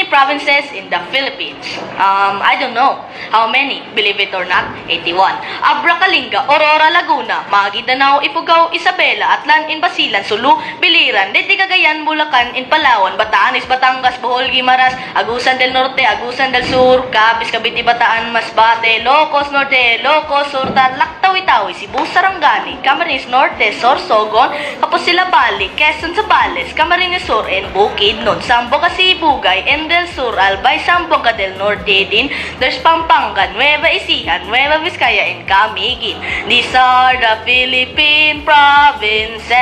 many provinces in the Philippines? Um, I don't know. How many? Believe it or not, 81. Abracalingga, Aurora, Laguna, Maguindanao, Ifugao, Isabela, Atlan, Basilan, Sulu, Biliran, Leyte, Cagayan, Bulacan, in Palawan, Batanes, Batangas, Bohol, Guimaras, Agusan del Norte, Agusan del Sur, Capiz, Cavite, Bataan, Masbate, Locos Norte, Locos Sur, Tarlac, Tawi-Tawi, Cebu, Sarangani, Camarines Norte, Sorsogon, Kapos sila Bali, Quezon Zambales, Camarines Sur, and Bukidnon, Sambuca, Sibugay, and del Sur, Albay, Sambuca del Norte din, there's Pampanga, Nueva Ecija, Nueva Vizcaya, and Camiguin. These are the Philippine provinces,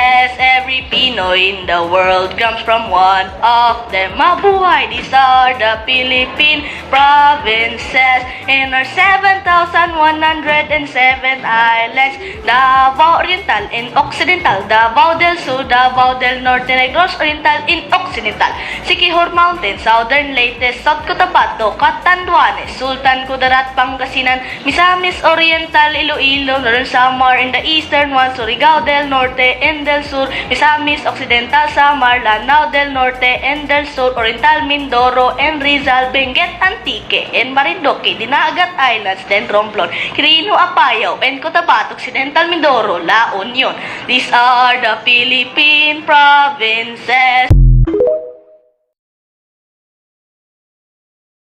Pinoy in the world comes from one of them. Mabuhay, these are the Philippine provinces in our 7,107 islands. Davao Oriental and Occidental, Davao del Sur, Davao del Norte, Negros Oriental and Occidental, Siquijor Mountain, Southern Leyte, South Cotabato, Catanduanes, Sultan Kudarat, Pangasinan, Misamis Oriental, Iloilo, Northern Samar, in the eastern one, Surigao del Norte and del Sur, Misamis Occidental, Samar, Lanao del Norte and del Sur, Oriental Mindoro and Rizal, Benguet Antique and Marindoque, Dinagat Islands, then Romblon, Quirino Apayao and Cotabato, Occidental Mindoro, La Union. These are the Philippine provinces.